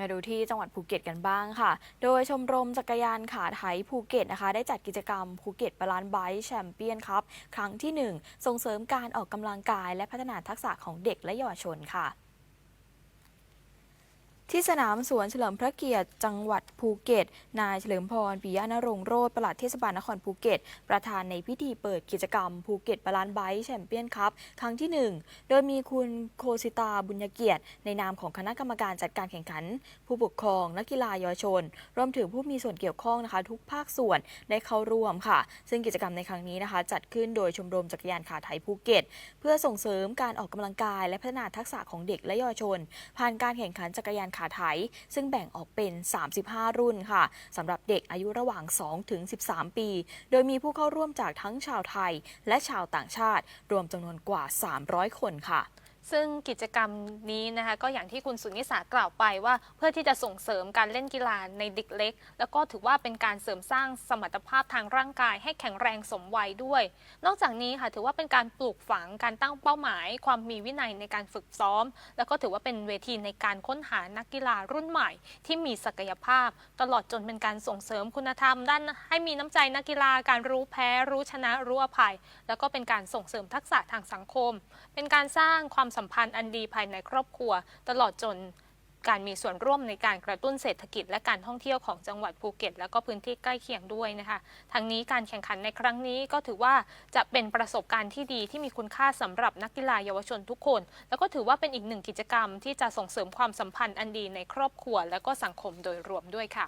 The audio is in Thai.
มาดูที่จังหวัดภูเก็ตกันบ้างค่ะ โดยชมรมจักรยานขาไถภูเก็ตนะคะ ได้จัดกิจกรรมภูเก็ตบาลานซ์ไบค์แชมเปี้ยนครับ ครั้งที่ 1 ส่งเสริมการออกกำลังกายและพัฒนาทักษะของเด็กและเยาวชนค่ะ ที่สนามสวนเฉลิมพระเกียรติจังหวัดภูเก็ต นายเฉลิมพรปิยะนรงโรธปลัดเทศบาลนครภูเก็ต ประธานในพิธีเปิดกิจกรรมภูเก็ตบาลานไบค์แชมเปี้ยนคัพครั้งที่ 1 โดยมีคุณโคสิตาบุญญเกียรติ ในนามของคณะกรรมการจัดการแข่งขัน ผู้ปกครองนักกีฬาเยาวชน รวมถึงผู้มีส่วนเกี่ยวข้องนะคะ ทุกภาคส่วนได้เข้าร่วมค่ะ ซึ่งกิจกรรมในครั้งนี้นะคะ จัดขึ้นโดยชมรมจักรยานขาไถภูเก็ต เพื่อส่งเสริมการออกกำลังกาย และพัฒนาทักษะของเด็กและเยาวชน ผ่านการแข่งขันจักรยานขาไถ ซึ่งแบ่งออกเป็น 35 รุ่นค่ะสำหรับเด็กอายุระหว่าง 2 ถึง 13 ปี โดยมีผู้เข้าร่วมจากทั้งชาวไทย และชาวต่างชาติ รวมจำนวนกว่า 300 คนค่ะ ซึ่งกิจกรรมนี้นะคะก็อย่างที่คุณสุนิสากล่าวไปว่า เพื่อที่จะส่งเสริมการเล่นกีฬาในเด็กเล็ก แล้วก็ถือว่าเป็นการเสริมสร้างสมรรถภาพทางร่างกาย ให้แข็งแรงสมวัยด้วย นอกจากนี้ค่ะถือว่าเป็นการปลูกฝังการตั้งเป้าหมาย ความมีวินัยในการฝึกซ้อม แล้วก็ถือว่าเป็นเวทีในการค้นหานักกีฬารุ่นใหม่ ที่มีศักยภาพ ตลอดจนเป็นการส่งเสริมคุณธรรม ด้านให้มีน้ำใจนักกีฬาการรู้แพ้ รู้ชนะรู้อภัย แล้วก็เป็นการส่งเสริมทักษะทางสังคม เป็นการสร้างความสัมพันธ์อันดีภายในครอบครัว ตลอดจนการมีส่วนร่วมในการกระตุ้นเศรษฐกิจและการท่องเที่ยวของจังหวัดภูเก็ต แล้วก็พื้นที่ใกล้เคียงด้วยนะคะทั้งนี้การแข่งขันในครั้งนี้ก็ถือว่าจะเป็นประสบการณ์ที่ดีที่มีคุณค่าสำหรับนักกีฬาเยาวชนทุกคน แล้วก็ถือว่าเป็นอีกหนึ่งกิจกรรมที่จะส่งเสริมความสัมพันธ์อันดีในครอบครัว และก็สังคมโดยรวมด้วยค่ะ